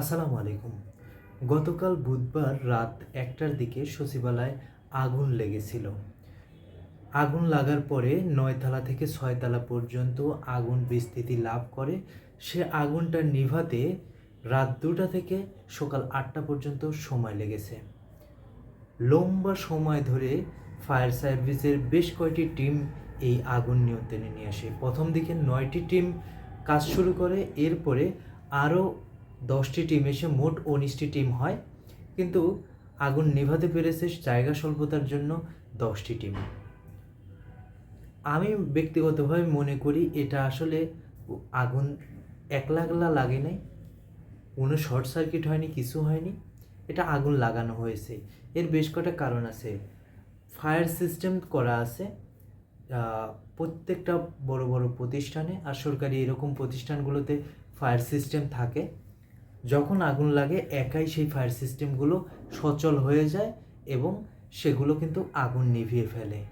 আসসালামু আলাইকুম। গতকাল বুধবার রাত একটার দিকে সচিবালয়ে আগুন লেগেছিল। আগুন লাগার পরে নয়তলা থেকে ছয়তলা পর্যন্ত আগুন বিস্তৃতি লাভ করে। সে আগুনটা নিভাতে রাত দুটা থেকে সকাল আটটা পর্যন্ত সময় লেগেছে। লম্বা সময় ধরে ফায়ার সার্ভিসের বেশ কয়টি টিম এই আগুন নিয়ন্ত্রণে নিয়ে আসে। প্রথম দিকে নয়টি টিম কাজ শুরু করে, এরপরে আরও দশটি টিম এসে মোট উনিশটি টিম হয়, কিন্তু আগুন নেভাতে পেরেছে জায়গা স্বল্পতার জন্য দশটি টিম। আমি ব্যক্তিগতভাবে মনে করি এটা আসলে আগুন একলা একলা লাগে নাই, কোনো শর্ট সার্কিট হয়নি, কিছু হয়নি, এটা আগুন লাগানো হয়েছে। এর বেশ কটা কারণ আছে। ফায়ার সিস্টেম করা আছে প্রত্যেকটা বড় বড় প্রতিষ্ঠানে, আর সরকারি এরকম প্রতিষ্ঠানগুলোতে ফায়ার সিস্টেম থাকে। যখন আগুন লাগে, একাই সেই ফায়ার সিস্টেমগুলো সচল হয়ে যায় এবং সেগুলো কিন্তু আগুন নিভিয়ে ফেলে।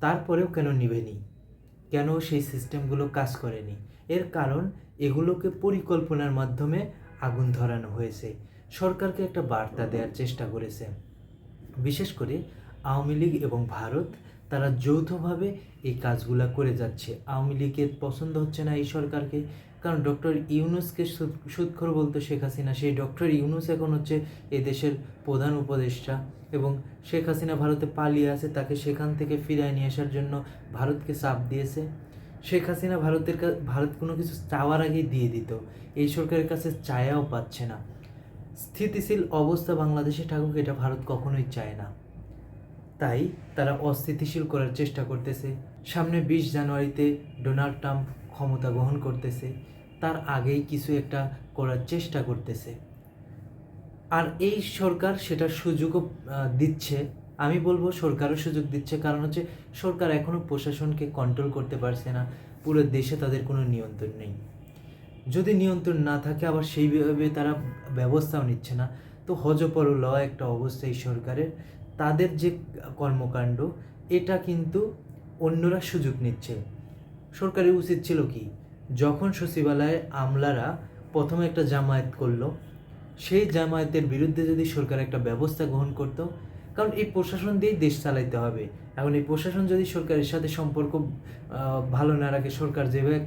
তারপরেও কেন নিভেনি? কেন সেই সিস্টেমগুলো কাজ করেনি? এর কারণ, এগুলোকে পরিকল্পনার মাধ্যমে আগুন ধরানো হয়েছে। সরকারকে একটা বার্তা দেওয়ার চেষ্টা করেছে। বিশেষ করে আওয়ামী লীগ এবং ভারত তারা যৌথভাবে এই কাজগুলা করে যাচ্ছে। আওয়ামী লীগের পছন্দ হচ্ছে না এই সরকারকে। কারণ ডক্টর ইউনুসকে সুদখোর বলতো শেখ হাসিনা, সেই ডক্টর ইউনুস এখন হচ্ছে এই দেশের প্রধান উপদেষ্টা এবং শেখ হাসিনা ভারতে পালিয়ে আছে, তাকে সেখান থেকে ফিরিয়ে নিয়ে আসার জন্য ভারতকে চাপ দিয়েছে। শেখ হাসিনা ভারতের ভারত কোনো কিছু চাওয়ার আগেই দিয়ে দিত। এই সরকারের কাছে চায়াও পাচ্ছে না। স্থিতিশীল অবস্থা বাংলাদেশে থাকুক, এটা ভারত কখনোই চায় না। তাই তারা অস্থিতিশীল করার চেষ্টা করতেছে। সামনে বিশ জানুয়ারিতে ডোনাল্ড ট্রাম্প ক্ষমতা গ্রহণ করতেছে, তার আগেই কিছু একটা করার চেষ্টা করতেছে। আর এই সরকার সেটার সুযোগও দিচ্ছে। আমি বলব সরকারও সুযোগ দিচ্ছে, কারণ হচ্ছে সরকার এখনও প্রশাসনকে কন্ট্রোল করতে পারছে না। পুরো দেশে তাদের কোনো নিয়ন্ত্রণ নেই। যদি নিয়ন্ত্রণ না থাকে, আবার সেইভাবে তারা ব্যবস্থাও নিচ্ছে না। তো হজপর ল একটা অবস্থা এই সরকারের। তাদের যে কর্মকাণ্ড, এটা কিন্তু অন্যরা সুযোগ নিচ্ছে। সরকারের উচিত ছিল কি, যখন সচিবালয়ে আমলারা প্রথমে একটা জামায়াত করল, সেই জামায়াতের বিরুদ্ধে যদি সরকার একটা ব্যবস্থা গ্রহণ করত, কারণ এই প্রশাসন দিয়েই দেশ চালাইতে হবে। এখন এই প্রশাসন যদি সরকারের সাথে সম্পর্ক ভালো না রাখে, সরকার যেভাবে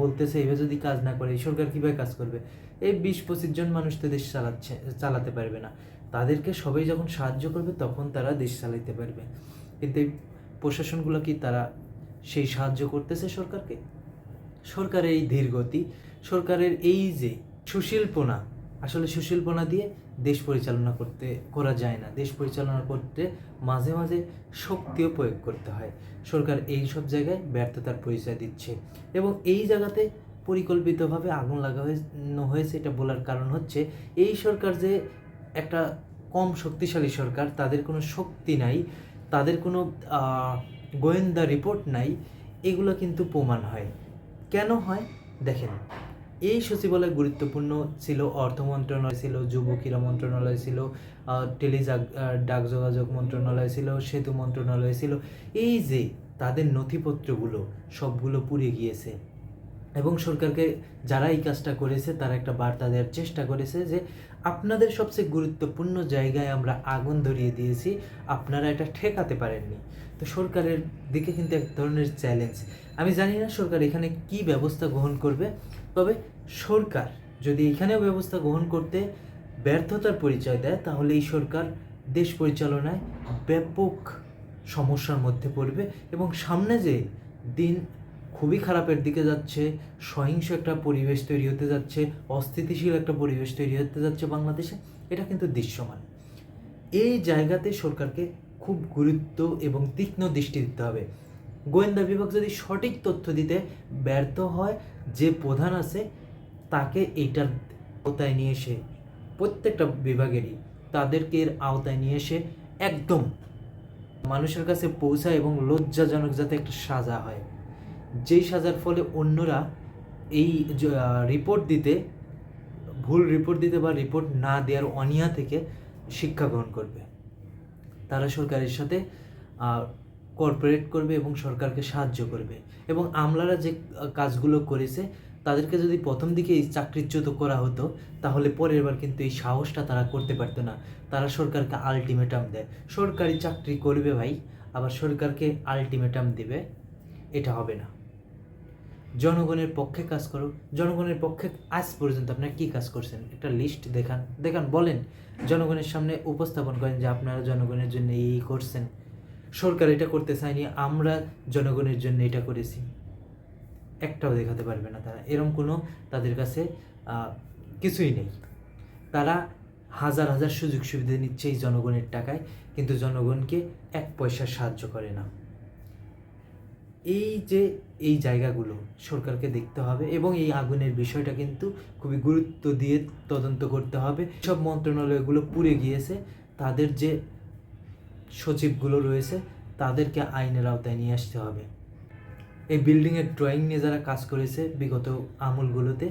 বলতেছে, এইভাবে যদি কাজ না করে, এই সরকার কীভাবে কাজ করবে? এই বিশ পঁচিশ জন মানুষ তো দেশ চালাচ্ছে, চালাতে পারবে না। তাদেরকে সবাই যখন সাহায্য করবে, তখন তারা দেশ চালাইতে পারবে। কিন্তু এই প্রশাসনগুলো কি তারা সেই সাহায্য করতেছে সরকারকে? সরকারের এই ধীরগতি সরকারের এই যে সুশিল্পনা, আসলে সুশিল্পনা দিয়ে দেশ পরিচালনা করতে, করা যায় না। দেশ পরিচালনা করতে মাঝে মাঝে শক্তিও প্রয়োগ করতে হয়। সরকার এই সব জায়গায় ব্যর্থতার পরিচয় দিচ্ছে। এবং এই জায়গাতে পরিকল্পিতভাবে আগুন লাগানো হয়েছে, এটা বলার কারণ হচ্ছে, এই সরকার যে একটা কম শক্তিশালী সরকার, তাদের কোনো শক্তি নাই, তাদের কোনো গোয়েন্দা রিপোর্ট নাই, এগুলো কিন্তু প্রমাণ হয়। কেন হয়? দেখেন, এই সচিবালয় গুরুত্বপূর্ণ ছিল, অর্থ মন্ত্রণালয় ছিল, যুব ক্রীড়া মন্ত্রণালয় ছিল টেলি ডাক যোগাযোগ মন্ত্রণালয় ছিল, সেতু মন্ত্রণালয় ছিল, এই যে তাদের নথিপত্রগুলো সবগুলো পুড়ে গিয়েছে এবং সরকারকে যারা এই কাজটা করেছে, তারা একটা বার্তা দেওয়ার চেষ্টা করেছে যে আপনাদের সবচেয়ে গুরুত্বপূর্ণ জায়গায় আমরা আগুন ধরিয়ে দিয়েছি, আপনারা এটা ঠেকাতে পারেননি। তো সরকারের দিকে কিন্তু এক ধরনের চ্যালেঞ্জ আমি জানি না সরকার এখানে কি ব্যবস্থা গ্রহণ করবে, তবে সরকার যদি এখানেও ব্যবস্থা গ্রহণ করতে ব্যর্থতার পরিচয় দেয়, তাহলে এই সরকার দেশ পরিচালনায় ব্যাপক সমস্যার মধ্যে পড়বে এবং সামনে যে দিন খুবই খারাপের দিকে যাচ্ছে, সহিংস একটা পরিবেশ তৈরি হতে যাচ্ছে, অস্থিতিশীল একটা পরিবেশ তৈরি হতে যাচ্ছে বাংলাদেশে, এটা কিন্তু দৃশ্যমান। এই জায়গাতে সরকারকে খুব গুরুত্ব এবং তীক্ষ্ণ দৃষ্টি দিতে হবে। গোয়েন্দা বিভাগ যদি সঠিক তথ্য দিতে ব্যর্থ হয়, যে প্রধান আছে, তাকে এইটার আওতায় নিয়ে এসে, প্রত্যেকটা বিভাগেরই তাদেরকে এর আওতায় নিয়ে এসে একদম মানুষের কাছে পৌঁছায় এবং লজ্জাজনক যাতে একটা সাজা হয়। যেই সাজার ফলে অন্যরা এই রিপোর্ট দিতে, ভুল রিপোর্ট দিতে বা রিপোর্ট না দেওয়ার অনিয়া থেকে শিক্ষা গ্রহণ করবে। তারা সরকারের সাথে কর্পোরেট করবে এবং সরকারকে সাহায্য করবে। এবং আমলারা যে কাজগুলো করেছে, তাদেরকে যদি প্রথম দিকে এই চাকরিচ্যুত করা হতো, তাহলে পরের বার কিন্তু এই সাহসটা তারা করতে পারতো না। তারা সরকারকে আলটিমেটাম দেয়। সরকারি চাকরি করবে ভাই, আবার সরকারকে আলটিমেটাম দেবে, এটা হবে না। জনগণের পক্ষে কাজ করো, জনগণের পক্ষে আজ পর্যন্ত আপনারা কী কাজ করছেন? একটা লিস্ট দেখান দেখান, বলেন, জনগণের সামনে উপস্থাপন করেন যে আপনারা জনগণের জন্য এই করছেন। সরকার এটা করতে চায়নি, আমরা জনগণের জন্য এটা করেছি। একটাও দেখাতে পারবে না তারা। এরকম কোনো তাদের কাছে কিছুই নেই। তারা হাজার হাজার সুযোগ সুবিধা নিচ্ছে এই জনগণের টাকায়, কিন্তু জনগণকে এক পয়সা সাহায্য করে না। এই যে এই জায়গাগুলো সরকারকে দেখতে হবে এবং এই আগুনের বিষয়টা কিন্তু খুবই গুরুত্ব দিয়ে তদন্ত করতে হবে। সব মন্ত্রণালয়গুলো পুড়ে গিয়েছে। তাদের যে সচিবগুলো রয়েছে, তাদেরকে আইনের আওতায় নিয়ে আসতে হবে। এই বিল্ডিংয়ের ড্রয়িং নিয়ে যারা কাজ করেছে বিগত আমলগুলোতে,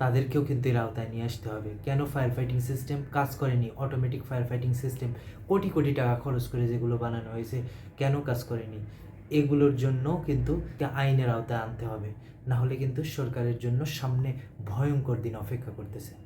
তাদেরকেও কিন্তু এর আওতায় নিয়ে আসতে হবে। কেন ফায়ার ফাইটিং সিস্টেম কাজ করেনি automatic fire fighting system crore crore টাকা খরচ করে যেগুলো বানানো হয়েছে, কেন কাজ করেনি? এগুলোর জন্য কিন্তু আইনের আওতায় আনতে হবে। না হলে কিন্তু সরকারের জন্য সামনে ভয়ঙ্কর দিন অপেক্ষা করতেছে।